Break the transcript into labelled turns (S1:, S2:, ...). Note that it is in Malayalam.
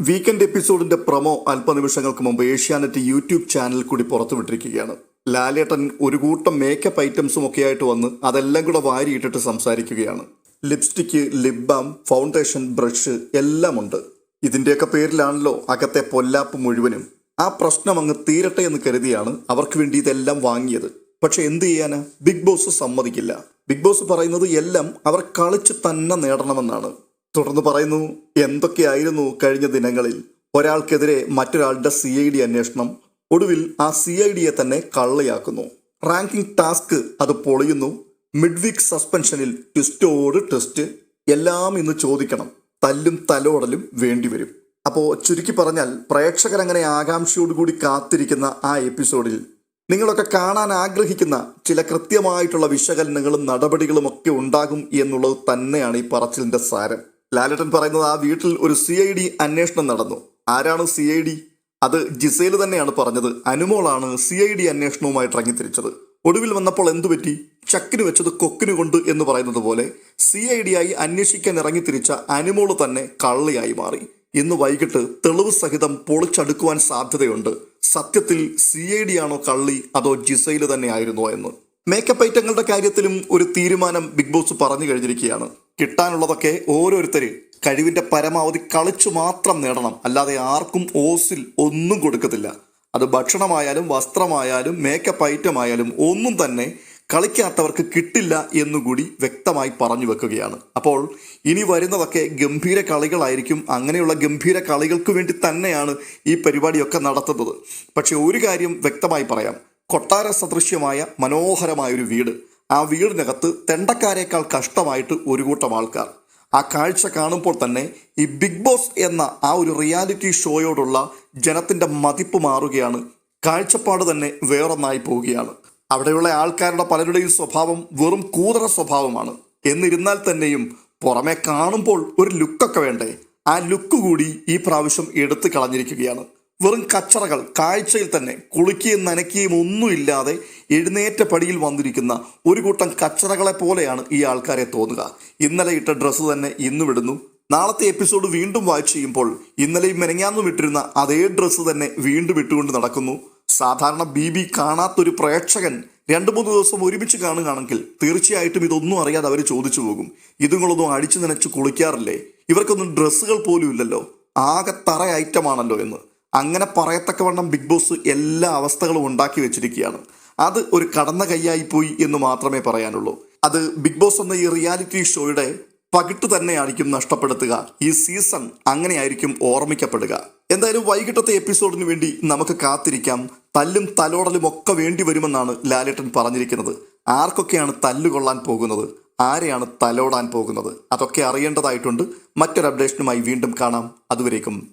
S1: വീക്കെൻഡ് എപ്പിസോഡിന്റെ പ്രൊമോ അല്പനിമിഷങ്ങൾക്ക് മുമ്പ് ഏഷ്യാനെറ്റ് യൂട്യൂബ് ചാനൽ കൂടി പുറത്തുവിട്ടിരിക്കുകയാണ്. ലാലേട്ടൻ ഒരു കൂട്ടം മേക്കപ്പ് ഐറ്റംസും ഒക്കെയായിട്ട് വന്ന് അതെല്ലാം കൂടെ വാരിയിട്ടിട്ട് സംസാരിക്കുകയാണ്. Lipstick lip balm foundation brush എല്ലാം ഉണ്ട്. ഇതിന്റെയൊക്കെ പേരിലാണല്ലോ അകത്തെ പൊല്ലാപ്പ് മുഴുവനും. ആ പ്രശ്നം അങ്ങ് തീരട്ടെ എന്ന് കരുതിയാണ് അവർക്ക് വേണ്ടി ഇതെല്ലാം വാങ്ങിയത്. പക്ഷെ എന്ത് ചെയ്യാനാ? ബിഗ് ബോസ് സമ്മതിക്കില്ല. ബിഗ് ബോസ് പറയുന്നത് എല്ലാം അവർ കളിച്ച് തന്നെ നേടണമെന്നാണ്. തുടർന്ന് പറയുന്നു എന്തൊക്കെയായിരുന്നു കഴിഞ്ഞ ദിനങ്ങളിൽ? ഒരാൾക്കെതിരെ മറ്റൊരാളുടെ സി ഐ ഡി അന്വേഷണം. ഒടുവിൽ ആ സി ഐ ഡിയെ തന്നെ കള്ളയാക്കുന്നു. റാങ്കിംഗ് ടാസ്ക് അത് പൊളിയുന്നു. മിഡ് വീക്ക് സസ്പെൻഷനിൽ ട്വിസ്റ്റോട് ട്വിസ്റ്റ് എല്ലാം ഇന്ന് ചോദിക്കണം. തല്ലും തലോടലും വേണ്ടിവരും. അപ്പോൾ ചുരുക്കി പറഞ്ഞാൽ പ്രേക്ഷകരങ്ങനെ ആകാംക്ഷയോടുകൂടി കാത്തിരിക്കുന്ന ആ എപ്പിസോഡിൽ നിങ്ങളൊക്കെ കാണാൻ ആഗ്രഹിക്കുന്ന ചില കൃത്യമായിട്ടുള്ള വിശകലനങ്ങളും നടപടികളും ഒക്കെ ഉണ്ടാകും എന്നുള്ളത് തന്നെയാണ് ഈ പറച്ചിലിന്റെ സാരം. ലാലേട്ടൻ പറയുന്നത് ആ വീട്ടിൽ ഒരു സി ഐ ഡി അന്വേഷണം നടന്നു. ആരാണ് സി ഐ ഡി അത് ജിസേൽ തന്നെയാണ് പറഞ്ഞത്. അനുമോളാണ് സി ഐ ഡി അന്വേഷണവുമായി ഇറങ്ങിത്തിരിച്ചത്. ഒടുവിൽ വന്നപ്പോൾ എന്തു പറ്റി? ചക്കിന് വെച്ചത് കൊക്കിന് കൊണ്ട് എന്ന് പറയുന്നത് പോലെ സി ഐ ഡി ആയി അന്വേഷിക്കാൻ ഇറങ്ങിത്തിരിച്ച അനുമോൾ തന്നെ കള്ളിയായി മാറി. ഇന്ന് വൈകിട്ട് തെളിവ് സഹിതം പൊളിച്ചടുക്കുവാൻ സാധ്യതയുണ്ട്. സത്യത്തിൽ സി ഐ ഡി ആണോ കള്ളി അതോ ജിസൈൽ തന്നെ ആയിരുന്നോ എന്ന്. മേക്കപ്പ് ഐറ്റങ്ങളുടെ കാര്യത്തിലും ഒരു തീരുമാനം ബിഗ് ബോസ് പറഞ്ഞു കഴിഞ്ഞിരിക്കുകയാണ്. കിട്ടാനുള്ളതൊക്കെ ഓരോരുത്തർ കഴിവിന്റെ പരമാവധി കളിച്ചു മാത്രം നേടണം. അല്ലാതെ ആർക്കും ഓസിൽ ഒന്നും കൊടുക്കത്തില്ല. അത് ഭക്ഷണമായാലും വസ്ത്രമായാലും മേക്കപ്പ് ഐറ്റം ആയാലും ഒന്നും തന്നെ കളിക്കാത്തവർക്ക് കിട്ടില്ല എന്നുകൂടി വ്യക്തമായി പറഞ്ഞു വെക്കുകയാണ്. അപ്പോൾ ഇനി വരുന്നതൊക്കെ ഗംഭീര കളികളായിരിക്കും. അങ്ങനെയുള്ള ഗംഭീര കളികൾക്ക് വേണ്ടി തന്നെയാണ് ഈ പരിപാടിയൊക്കെ നടത്തുന്നത്. പക്ഷേ ഒരു കാര്യം വ്യക്തമായി പറയാം. കൊട്ടാര സദൃശ്യമായ മനോഹരമായൊരു വീട്. ആ വീടിനകത്ത് തെണ്ടക്കാരേക്കാൾ കഷ്ടമായിട്ട് ഒരു കൂട്ടം ആൾക്കാർ. ആ കാഴ്ച കാണുമ്പോൾ തന്നെ ഈ ബിഗ് ബോസ് എന്ന ആ ഒരു റിയാലിറ്റി ഷോയോടുള്ള ജനത്തിന്റെ മതിപ്പ് മാറുകയാണ്. കാഴ്ചപ്പാട് തന്നെ വേറൊന്നായി പോവുകയാണ്. അവിടെയുള്ള ആൾക്കാരുടെ പലരുടെയും സ്വഭാവം വെറും കൂതറ സ്വഭാവമാണ്. എന്നിരുന്നാൽ തന്നെയും പുറമെ കാണുമ്പോൾ ഒരു ലുക്കൊക്കെ വേണ്ടേ? ആ ലുക്ക് കൂടി ഈ പ്രാവശ്യം എടുത്തു കളഞ്ഞിരിക്കുകയാണ്. വെറും കച്ചറകൾ കാഴ്ചയിൽ തന്നെ കുളിക്കുകയും നനയ്ക്കുകയും ഒന്നുമില്ലാതെ എഴുന്നേറ്റ പടിയിൽ വന്നിരിക്കുന്ന ഒരു കൂട്ടം കച്ചറകളെ പോലെയാണ് ഈ ആൾക്കാരെ തോന്നുക. ഇന്നലെ ഇട്ട ഡ്രസ്സ് തന്നെ ഇന്ന് വിടുന്നു നാളത്തെ എപ്പിസോഡ് വീണ്ടും വായിച്ച് ചെയ്യുമ്പോൾ ഇന്നലെയും മെനങ്ങാന്നും ഇട്ടിരുന്ന അതേ ഡ്രസ്സ് തന്നെ വീണ്ടും ഇട്ടുകൊണ്ട് നടക്കുന്നു. സാധാരണ ബി ബി കാണാത്തൊരു പ്രേക്ഷകൻ രണ്ടു മൂന്ന് ദിവസം ഒരുമിച്ച് കാണുകയാണെങ്കിൽ തീർച്ചയായിട്ടും ഇതൊന്നും അറിയാതെ അവർ ചോദിച്ചു പോകും. ഇതുങ്ങളൊന്നും അടിച്ചു നനച്ച് കുളിക്കാറില്ലേ? ഇവർക്കൊന്നും ഡ്രസ്സുകൾ പോലും ഇല്ലല്ലോ. ആകെ തറ ഐറ്റമാണല്ലോ എന്ന്. അങ്ങനെ പറയത്തക്കവണ്ണം ബിഗ് ബോസ് എല്ലാ അവസ്ഥകളും ഉണ്ടാക്കി വെച്ചിരിക്കുകയാണ്. അത് ഒരു കടന്ന കൈയായി പോയി എന്ന് മാത്രമേ പറയാനുള്ളൂ. അത് ബിഗ് ബോസ് എന്ന ഈ റിയാലിറ്റി ഷോയുടെ പകിട്ട് തന്നെയായിരിക്കും നഷ്ടപ്പെടുത്തുക. ഈ സീസൺ അങ്ങനെയായിരിക്കും ഓർമ്മിക്കപ്പെടുക. എന്തായാലും വൈകിട്ടത്തെ എപ്പിസോഡിന് വേണ്ടി നമുക്ക് കാത്തിരിക്കാം. തല്ലും തലോടലും ഒക്കെ വേണ്ടി വരുമെന്നാണ് ലാലേട്ടൻ പറഞ്ഞിരിക്കുന്നത്. ആർക്കൊക്കെയാണ് തല്ലുകൊള്ളാൻ പോകുന്നത്? ആരെയാണ് തലോടാൻ പോകുന്നത്? അതൊക്കെ അറിയേണ്ടതായിട്ടുണ്ട്. മറ്റൊരു അപ്ഡേഷനുമായി വീണ്ടും കാണാം. അതുവരേക്കും